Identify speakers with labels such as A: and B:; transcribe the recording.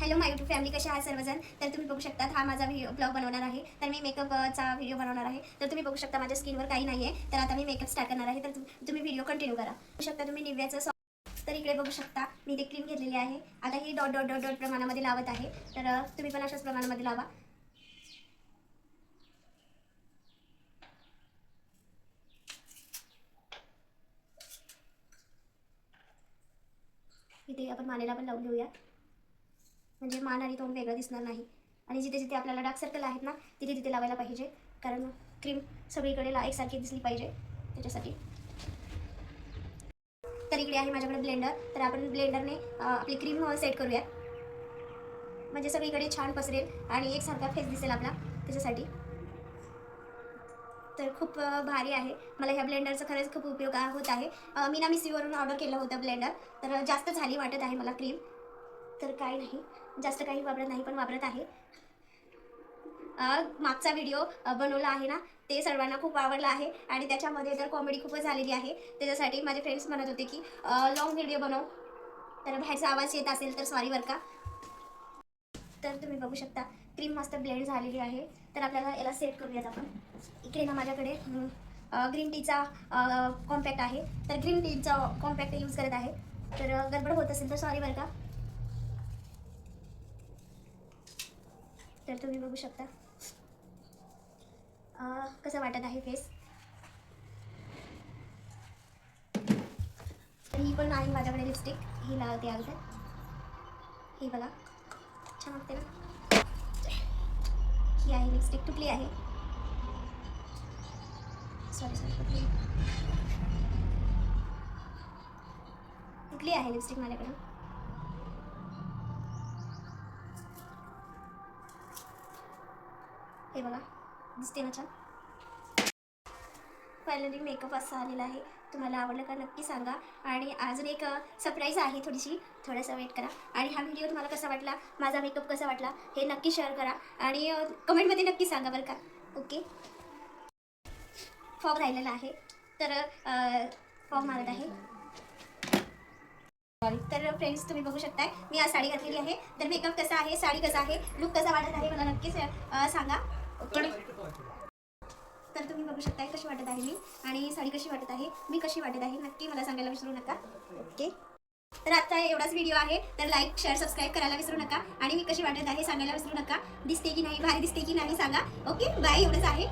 A: Hello माय YouTube family कशा आहे सर्वजण? तर तुम्ही बघू शकता हा माझा व्हिडिओ ब्लॉग बनवणार आहे. तर मी मेकअपचा व्हिडिओ बनवणार आहे. तर तुम्ही बघू शकता माझ्या स्किनवर काही नाही आहे तर आता मी मेकअप स्टार्ट करणार आहे. तर तुम्ही व्हिडिओ कंटिन्यू करा. बघू शकता तुम्ही निव्याचं सॉ तर इकडे बघू शकता मी ते क्रीम घेतलेली आहे. आता ही डॉट डॉट डॉट डॉट प्रमाणामध्ये लावत आहे. तर तुम्ही पण अशाच प्रमाणामध्ये लावा. इथे आपण मानेला पण लावून घेऊया म्हणजे मान आणि तोंड वेगळं दिसणार नाही. आणि जिथे जिथे आपल्याला डार्क सर्कल आहेत ना तिथे तिथे लावायला पाहिजे. कारण क्रीम सगळीकडे ला एकसारखी दिसली पाहिजे. त्याच्यासाठी. तर इकडे आहे माझ्याकडे ब्लेंडर तर आपण ब्लेंडरने आपली क्रीम सेट करूया. म्हणजे सगळीकडे छान पसरेल आणि एकसारखा फेस दिसेल आपला त्याच्यासाठी. तर खूप भारी आहे. मला ह्या ब्लेंडरचा खरंच खूप उपयोग आ- होत आहे. मी ना मिसीवरून ऑर्डर केलं होतं ब्लेंडर तर जास्त झाली वाटत आहे मला क्रीम तर काही नाही. जास्त काही वापरत नाही पण वापरत आहे. मागचा व्हिडिओ बनवला आहे ना ते सर्वांना खूप आवडला आहे. आणि त्याच्यामध्ये तर कॉमेडी खूपच झालेली आहे. त्याच्यासाठी माझे फ्रेंड्स म्हणत होते की लॉंग व्हिडिओ बनव. तर बाहेरचा आवाज येत असेल तर सॉरी बरं का. तर तुम्ही बघू शकता क्रीम मस्त ब्लेंड झालेली आहे. तर आपल्याला याला सेट करूयात आपण. इकडे ना माझ्याकडे ग्रीन टीचा कॉम्पॅक्ट आहे. तर ग्रीन टीचा कॉम्पॅक्ट यूज करत आहे. तर गडबड होत असेल तर सॉरी बरं का. तर तुम्ही बघू शकता. कसं वाटत आहे फेस? तर ही पण आहे माझ्याकडे लिपस्टिक ही लावते अगोदर. ही बघा. छान वाटते ना? ही आहे लिपस्टिक तुटली आहे. सॉरी सॉरी तुटली तुटली आहे लिपस्टिक माझ्याकडं. हे बघा दिसते ना छान? फायनली मेकअप असा आलेला आहे. तुम्हाला आवडलं का नक्की सांगा. आणि अजून एक सरप्राईज आहे थोडीशी. थोडासा वेट करा. आणि हा व्हिडिओ तुम्हाला कसा वाटला? माझा मेकअप कसा वाटला? हे नक्की शेअर करा. आणि कमेंटमध्ये नक्की सांगा बरं का. ओके फॉग राहिलेला आहे. तर फॉग मारत आहे. तर फ्रेंड्स तुम्ही बघू शकताय. मी आज साडी घातलेली आहे. तर मेकअप कसा आहे? साडी कसा आहे? लुक कसा वाटत आहे? मला नक्कीच सांगा. ओके तर तुम्ही बघू शकताय कशी वाटत आहे मी आणि साडी कशी वाटत आहे मी कशी वाटत आहे नक्की मला सांगायला विसरू नका. ओके? तर आता एवढाच व्हिडिओ आहे तर लाईक शेअर सबस्क्राईब करायला विसरू नका आणि मी कशी वाटत आहे सांगायला विसरू नका. दिसते की नाही भारी दिसते की नाही सांगा. ओके? बाय एवढंच आहे.